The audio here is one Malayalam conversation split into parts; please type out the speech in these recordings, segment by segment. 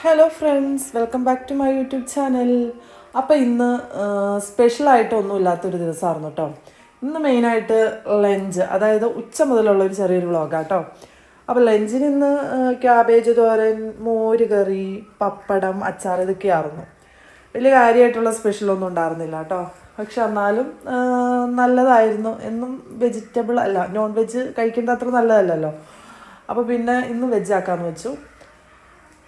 Hello friends welcome back to my YouTube channel അപ്പോൾ ഇന്ന് സ്പെഷ്യലായിട്ടൊന്നും ഇല്ലാത്തൊരു ദിവസമായിരുന്നു കേട്ടോ ഇന്ന് മെയിനായിട്ട് ലഞ്ച് അതായത് ഉച്ച മുതലുള്ള ഒരു ചെറിയൊരു വ്ളോഗാണ് കേട്ടോ അപ്പോൾ ലഞ്ചിന് ഇന്ന് ക്യാബേജ് തോരൻ മോര് കറി പപ്പടം അച്ചാർ ഇതൊക്കെയായിരുന്നു. വലിയ കാര്യമായിട്ടുള്ള സ്പെഷ്യലൊന്നും ഉണ്ടായിരുന്നില്ല കേട്ടോ പക്ഷെ എന്നാലും നല്ലതായിരുന്നു. എന്നും വെജിറ്റബിൾ അല്ല നോൺ വെജ് കഴിക്കേണ്ട അത്ര നല്ലതല്ലല്ലോ. അപ്പോൾ പിന്നെ ഇന്ന് വെജ് ആക്കാമെന്ന് വെച്ചു.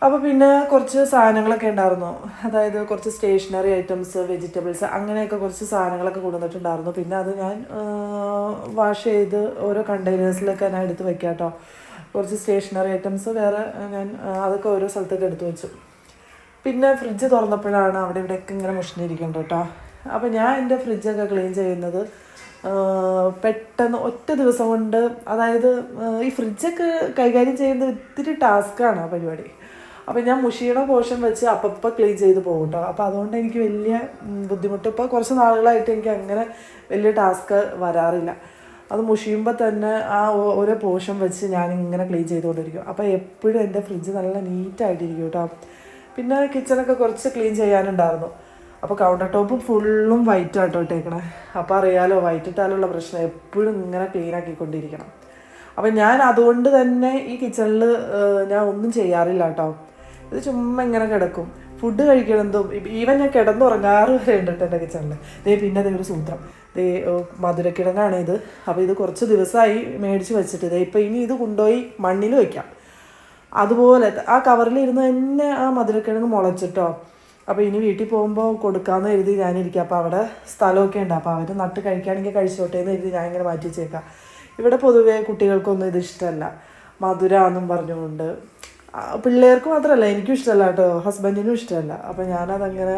അപ്പോൾ പിന്നെ കുറച്ച് സാധനങ്ങളൊക്കെ ഉണ്ടായിരുന്നു. അതായത് കുറച്ച് സ്റ്റേഷനറി ഐറ്റംസ് വെജിറ്റബിൾസ് അങ്ങനെയൊക്കെ കുറച്ച് സാധനങ്ങളൊക്കെ കൊണ്ടുവന്നിട്ടുണ്ടായിരുന്നു. പിന്നെ അത് ഞാൻ വാഷ് ചെയ്ത് ഓരോ കണ്ടെയ്നേഴ്സിലൊക്കെ ഞാൻ എടുത്ത് വെക്കാം കേട്ടോ കുറച്ച് സ്റ്റേഷനറി ഐറ്റംസ് വേറെ ഞാൻ അതൊക്കെ ഓരോ സ്ഥലത്തൊക്കെ എടുത്തു വെച്ചു. പിന്നെ ഫ്രിഡ്ജ് തുറന്നപ്പോഴാണ് അവിടെ ഇവിടെയൊക്കെ ഇങ്ങനെ മുഷിഞ്ഞിരിക്കുന്നത് കേട്ടോ. അപ്പോൾ ഞാൻ എന്റെ ഫ്രിഡ്ജൊക്കെ ക്ലീൻ ചെയ്യുന്നത് പെട്ടെന്ന് ഒറ്റ ദിവസം കൊണ്ട് അതായത് ഈ ഫ്രിഡ്ജൊക്കെ കൈകാര്യം ചെയ്യുന്നത് ഇത്തിരി ടാസ്ക്കാണ് ആ പരിപാടി. അപ്പോൾ ഞാൻ മുഷിയുടെ പോർഷൻ വെച്ച് അപ്പപ്പോൾ ക്ലീൻ ചെയ്ത് പോകും കേട്ടോ അപ്പോൾ അതുകൊണ്ട് എനിക്ക് വലിയ ബുദ്ധിമുട്ട്. ഇപ്പോൾ കുറച്ച് നാളുകളായിട്ട് എനിക്ക് അങ്ങനെ വലിയ ടാസ്ക് വരാറില്ല. അത് മുഷിയുമ്പോൾ തന്നെ ആ ഓരോ പോർഷൻ വെച്ച് ഞാൻ ഇങ്ങനെ ക്ലീൻ ചെയ്തുകൊണ്ടിരിക്കും. അപ്പോൾ എപ്പോഴും എന്റെ ഫ്രിഡ്ജ് നല്ല നീറ്റായിട്ടിരിക്കും കേട്ടോ പിന്നെ കിച്ചണൊക്കെ കുറച്ച് ക്ലീൻ ചെയ്യാനുണ്ടായിരുന്നു. അപ്പോൾ കൗണ്ടർ ടോപ്പ് ഫുള്ളും വൈറ്റ് ആട്ടോ ഇട്ടേക്കണേ. അപ്പോൾ അറിയാലോ വൈറ്റ് ഇട്ടാലുള്ള പ്രശ്നം എപ്പോഴും ഇങ്ങനെ ക്ലീൻ ആക്കിക്കൊണ്ടിരിക്കണം. അപ്പം ഞാൻ അതുകൊണ്ട് തന്നെ ഈ കിച്ചണിൽ ഞാൻ ഒന്നും ചെയ്യാറില്ല കേട്ടോ ഇത് ചുമ്മാ ഇങ്ങനെ കിടക്കും. ഫുഡ് കഴിക്കണതും ഈവൻ ഞാൻ കിടന്നുറങ്ങാറ് വരെ ഉണ്ടട്ടോ എന്റെ കിച്ചണിൽ ദേ പിന്നെ ദേ ഒരു സൂത്രം. ദേ മധുരക്കിഴങ്ങാണ് ഇത്. അപ്പോൾ ഇത് കുറച്ച് ദിവസമായി മേടിച്ച് വെച്ചിട്ട്. ദേ ഇപ്പം ഇനി ഇത് കൊണ്ടുപോയി മണ്ണിൽ വയ്ക്കാം അതുപോലെ ആ കവറിൽ ഇരുന്ന് തന്നെ ആ മധുരക്കിഴങ്ങ് മുളച്ചിട്ടോ. അപ്പോൾ ഇനി വീട്ടിൽ പോകുമ്പോൾ കൊടുക്കാമെന്ന് എഴുതി ഞാനിരിക്കാം. അപ്പോൾ അവിടെ സ്ഥലമൊക്കെ ഉണ്ട്. അപ്പോൾ അവർ നട്ട് കഴിക്കുകയാണെങ്കിൽ കഴിച്ചോട്ടെ എന്ന് എഴുതി ഞാൻ ഇങ്ങനെ മാറ്റി വെച്ചേക്കാം. ഇവിടെ പൊതുവേ കുട്ടികൾക്കൊന്നും ഇത് ഇഷ്ടമല്ല മധുര എന്നും പറഞ്ഞുകൊണ്ട് പിള്ളേർക്ക് മാത്രമല്ല എനിക്കും ഇഷ്ടമല്ല കേട്ടോ. ഹസ്ബൻഡിനും ഇഷ്ടമല്ല. അപ്പം ഞാനതങ്ങനെ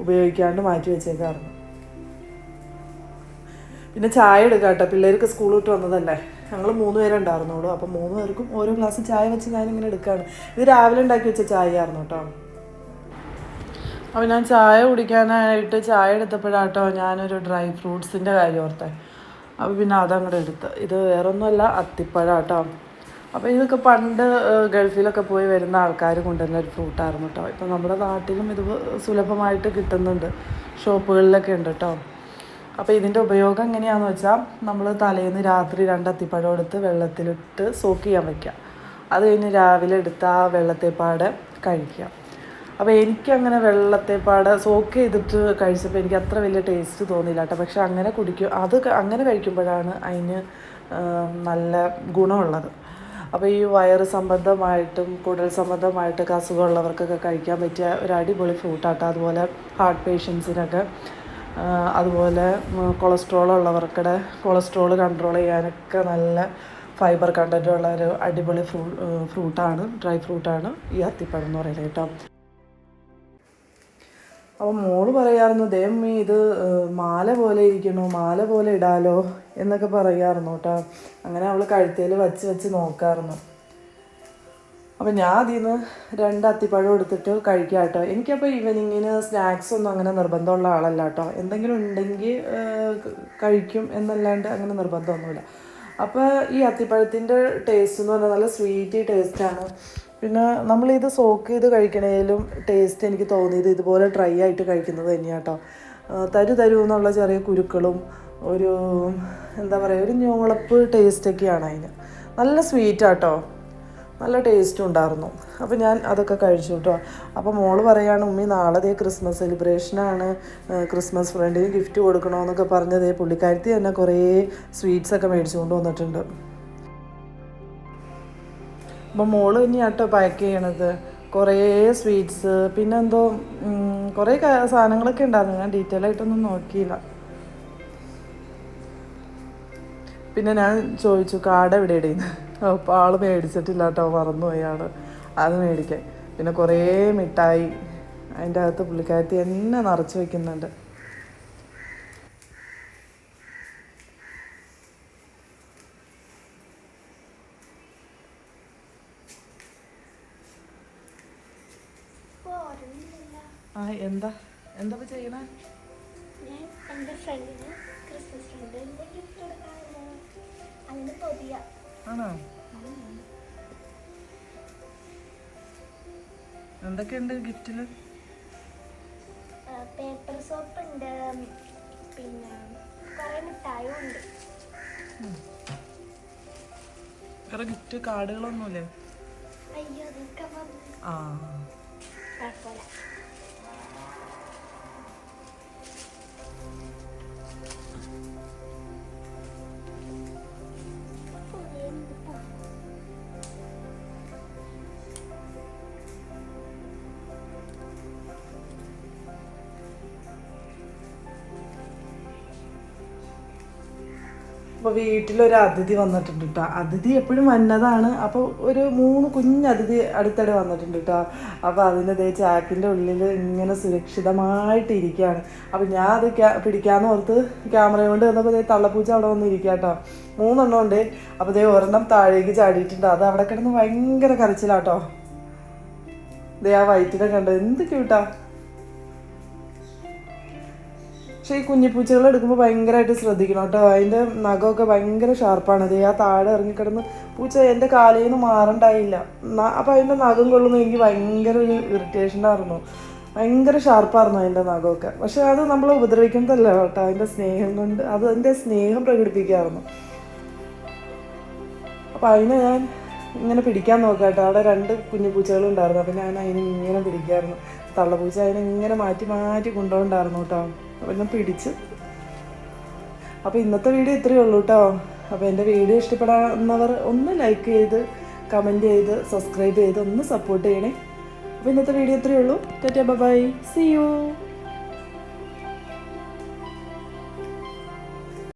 ഉപയോഗിക്കാണ്ട് മാറ്റി വെച്ചേക്കാറുണ്ട്. പിന്നെ ചായ എടുക്കാം കേട്ടോ. പിള്ളേർക്ക് സ്കൂൾ വിട്ട് വന്നതല്ലേ. ഞങ്ങൾ മൂന്ന് പേരുണ്ടായിരുന്നുള്ളൂ അപ്പം മൂന്ന് പേർക്കും ഓരോ ഗ്ലാസ് ചായ വെച്ച് ഞാനിങ്ങനെ എടുക്കുകയാണ് ഇത് രാവിലെ ഉണ്ടാക്കി വെച്ച ചായ ആയിരുന്നു കേട്ടോ. അപ്പോൾ ഞാൻ ചായ കുടിക്കാനായിട്ട് ചായ എടുത്തപ്പോഴാട്ടോ ഞാനൊരു ഡ്രൈ ഫ്രൂട്ട്സിന്റെ കാര്യം ഓർത്തേ. അപ്പോൾ പിന്നെ അതങ്ങോട്ട് എടുത്ത്. ഇത് വേറൊന്നുമല്ല അത്തിപ്പഴം കേട്ടോ അപ്പോൾ ഇതൊക്കെ പണ്ട് ഗൾഫിലൊക്കെ പോയി വരുന്ന ആൾക്കാർ കൊണ്ടുവരുന്ന ഒരു ഫ്രൂട്ടായിരുന്നു കേട്ടോ ഇപ്പൊ നമ്മുടെ നാട്ടിലും ഇത് സുലഭമായിട്ട് കിട്ടുന്നുണ്ട്. ഷോപ്പുകളിലൊക്കെ ഉണ്ട് കേട്ടോ അപ്പോൾ ഇതിന്റെ ഉപയോഗം എങ്ങനെയാന്ന് വെച്ചാൽ നമ്മൾ തലേന്ന് രാത്രി രണ്ട് അത്തിപ്പഴം എടുത്ത് വെള്ളത്തിലിട്ട് സോക്ക് ചെയ്യാൻ വെക്കാം അത് കഴിഞ്ഞ് രാവിലെ എടുത്ത് ആ വെള്ളത്തേപ്പാടെ കഴിക്കുക അപ്പോൾ എനിക്കങ്ങനെ വെള്ളത്തേപ്പാട് സോക്ക് ചെയ്തിട്ട് കഴിച്ചപ്പോൾ എനിക്ക് അത്ര വലിയ ടേസ്റ്റ് തോന്നിയില്ല കേട്ടോ പക്ഷെ അങ്ങനെ കുടിക്കും അത് അങ്ങനെ കഴിക്കുമ്പോഴാണ് അതിന് നല്ല ഗുണമുള്ളത്. അപ്പോൾ ഈ വയറ് സംബന്ധമായിട്ടും കുടൽ സംബന്ധമായിട്ടൊക്കെ അസുഖമുള്ളവർക്കൊക്കെ കഴിക്കാൻ പറ്റിയ ഒരു അടിപൊളി ഫ്രൂട്ടാട്ടോ അതുപോലെ ഹാർട്ട് പേഷ്യൻസിനൊക്കെ അതുപോലെ കൊളസ്ട്രോൾ ഉള്ളവർക്കിടെ കൊളസ്ട്രോൾ കൺട്രോൾ ചെയ്യാനൊക്കെ നല്ല ഫൈബർ കണ്ടന്റ് ഉള്ള ഒരു അടിപൊളി ഫ്രൂ ഫ്രൂട്ടാണ് ഡ്രൈ ഫ്രൂട്ടാണ് ഈ അത്തിപ്പഴം എന്ന് പറയുന്നത് കേട്ടോ. അപ്പോൾ മോൾ പറയായിരുന്നു ദേവമ്മ ഇത് മാല പോലെ ഇരിക്കണു മാല പോലെ ഇടാലോ എന്നൊക്കെ പറയായിരുന്നു കേട്ടോ. അങ്ങനെ അവൾ കഴുത്തേൽ വച്ച് വെച്ച് നോക്കായിരുന്നു. അപ്പം ഞാൻ അതിൽ നിന്ന് രണ്ട് അത്തിപ്പഴം എടുത്തിട്ട് കഴിക്കാം കേട്ടോ. എനിക്കപ്പോൾ ഈവനിങ്ങിന് സ്നാക്സ് ഒന്നും അങ്ങനെ നിർബന്ധമുള്ള ആളല്ല കേട്ടോ. എന്തെങ്കിലും ഉണ്ടെങ്കിൽ കഴിക്കും എന്നല്ലാണ്ട് അങ്ങനെ നിർബന്ധമൊന്നുമില്ല. അപ്പോൾ ഈ അത്തിപ്പഴത്തിന്റെ ടേസ്റ്റ് എന്ന് പറഞ്ഞാൽ നല്ല സ്വീറ്റി ടേസ്റ്റാണ് പിന്നെ നമ്മളിത് സോക്ക് ചെയ്ത് കഴിക്കണേലും ടേസ്റ്റ് എനിക്ക് തോന്നിയത് ഇതുപോലെ ഡ്രൈ ആയിട്ട് കഴിക്കുന്നത് തന്നെയാണ് കേട്ടോ തരു തരു എന്നുള്ള ചെറിയ കുരുക്കളും ഒരു എന്താ പറയുക ഒരു ഞോളപ്പ് ടേസ്റ്റൊക്കെയാണ് അതിന്. നല്ല സ്വീറ്റാട്ടോ നല്ല ടേസ്റ്റും ഉണ്ടായിരുന്നു. അപ്പോൾ ഞാൻ അതൊക്കെ കഴിച്ചു കേട്ടോ അപ്പോൾ മോൾ പറയാണ് ഉമ്മി നാളെ ദേ ക്രിസ്മസ് സെലിബ്രേഷനാണ് ക്രിസ്മസ് ഫ്രണ്ടിന് ഗിഫ്റ്റ് കൊടുക്കണമെന്നൊക്കെ പറഞ്ഞതേ പുള്ളിക്കാരത്തി തന്നെ കുറേ സ്വീറ്റ്സൊക്കെ മേടിച്ചു മേടിച്ചുകൊണ്ട് വന്നിട്ടുണ്ട്. അപ്പോൾ മോൾ തന്നെയാട്ടോ പാക്ക് ചെയ്യണത്. കുറേ സ്വീറ്റ്സ് പിന്നെ എന്തോ കുറേ സാധനങ്ങളൊക്കെ ഉണ്ടായിരുന്നു. ഞാൻ ഡീറ്റെയിൽ ആയിട്ടൊന്നും നോക്കിയില്ല. പിന്നെ ഞാൻ ചോദിച്ചു കാട് എവിടെ ഇടീന്ന് അപ്പോൾ ആൾ മേടിച്ചിട്ടില്ല കേട്ടോ മറന്നുപോയി ആൾ അത് മേടിക്കാൻ. പിന്നെ കുറേ മിഠായി അതിന്റെ അകത്ത് പുള്ളിക്കാരത്തി എന്നെ നിറച്ച് വെക്കുന്നുണ്ട്. ആ എന്താ? എന്താ ചെയ്യണേ? ഞാൻ എന്റെ ഫ്രണ്ടിന് ക്രിസ്മസ് ഗിഫ്റ്റ് കൊടുക്കാറുണ്ട് അതിന് പൊതിയ. ആണോ? എന്തൊക്കെയുണ്ട് ഗിഫ്റ്റിൽ? പേപ്പർ സോപ്പ് ഉണ്ട് പിന്നെ കുറെ മിഠായും ഉണ്ട്. വേറെ ഗിഫ്റ്റ് കാർഡുകളൊന്നുമില്ലേ? അയ്യോ അതൊക്കെ ആ. കുഴപ്പമില്ല. അപ്പോൾ വീട്ടിലൊരു അതിഥി വന്നിട്ടുണ്ട് കേട്ടോ അതിഥി എപ്പോഴും വന്നതാണ്. അപ്പോൾ ഒരു മൂന്ന് കുഞ്ഞ് അതിഥി അടുത്തിടെ വന്നിട്ടുണ്ട് കേട്ടോ അപ്പോൾ അതിന്റെ ദേ ചാക്കിന്റെ ഉള്ളിൽ ഇങ്ങനെ സുരക്ഷിതമായിട്ട് ഇരിക്കുകയാണ് അപ്പോൾ ഞാൻ അത് പിടിക്കാന്ന് ഓർത്ത് ക്യാമറ കൊണ്ട് വന്നപ്പോൾ ദേ തള്ളപ്പൂച്ച അവിടെ വന്ന് ഇരിക്കുക കേട്ടോ മൂന്നെണ്ണം ഉണ്ട്. അപ്പോൾ ദേ ഒരെണ്ണം താഴേക്ക് ചാടിയിട്ടുണ്ട്. അത് അവിടെ കിടന്ന് ഭയങ്കര കരച്ചിലാട്ടോ ദേ ആ വയറ്റിനെ കണ്ടോ എന്ത് ക്യൂട്ടാ. പക്ഷേ ഈ കുഞ്ഞിപ്പൂച്ചകൾ എടുക്കുമ്പോൾ ഭയങ്കരമായിട്ട് ശ്രദ്ധിക്കണം കേട്ടോ. അതിന്റെ നഖമൊക്കെ ഭയങ്കര ഷാർപ്പാണ് അത് ആ താഴെ ഇറങ്ങിക്കിടന്ന് പൂച്ച എന്റെ കാലിൽ നിന്ന് മാറണ്ടായില്ല അപ്പോൾ അതിന്റെ നഖം കൊള്ളുമ്പോൾ എനിക്ക് ഭയങ്കര ഒരു ഇറിറ്റേഷനായിരുന്നു ഭയങ്കര ഷാർപ്പായിരുന്നു അതിന്റെ നഖമൊക്കെ. പക്ഷേ അത് നമ്മൾ ഉപദ്രവിക്കുന്നതല്ല കേട്ടോ. അതിന്റെ സ്നേഹം കൊണ്ട് അത് അതിന്റെ സ്നേഹം പ്രകടിപ്പിക്കാറുന്നു അപ്പോൾ അതിനെ ഞാൻ ഇങ്ങനെ പിടിക്കാൻ നോക്കാം കേട്ടോ അവിടെ രണ്ട് കുഞ്ഞു പൂച്ചകൾ ഉണ്ടായിരുന്നു അപ്പോൾ ഞാൻ അതിനെ ഇങ്ങനെ പിടിക്കായിരുന്നു. തള്ളപ്പൂച്ച അതിനെ ഇങ്ങനെ മാറ്റി മാറ്റി കൊണ്ടുപോകണ്ടായിരുന്നു കേട്ടോ. അപ്പം ഞാൻ പിടിച്ച്. അപ്പോൾ ഇന്നത്തെ വീഡിയോ ഇത്രയേ ഉള്ളൂ കേട്ടോ. അപ്പോൾ എന്റെ വീഡിയോ ഇഷ്ടപ്പെടാവുന്നവർ ഒന്ന് ലൈക്ക് ചെയ്ത് കമന്റ് ചെയ്ത് സബ്സ്ക്രൈബ് ചെയ്ത് ഒന്ന് സപ്പോർട്ട് ചെയ്യണേ. അപ്പോൾ ഇന്നത്തെ വീഡിയോ ഇത്രയേ ഉള്ളൂ. Tata bye C U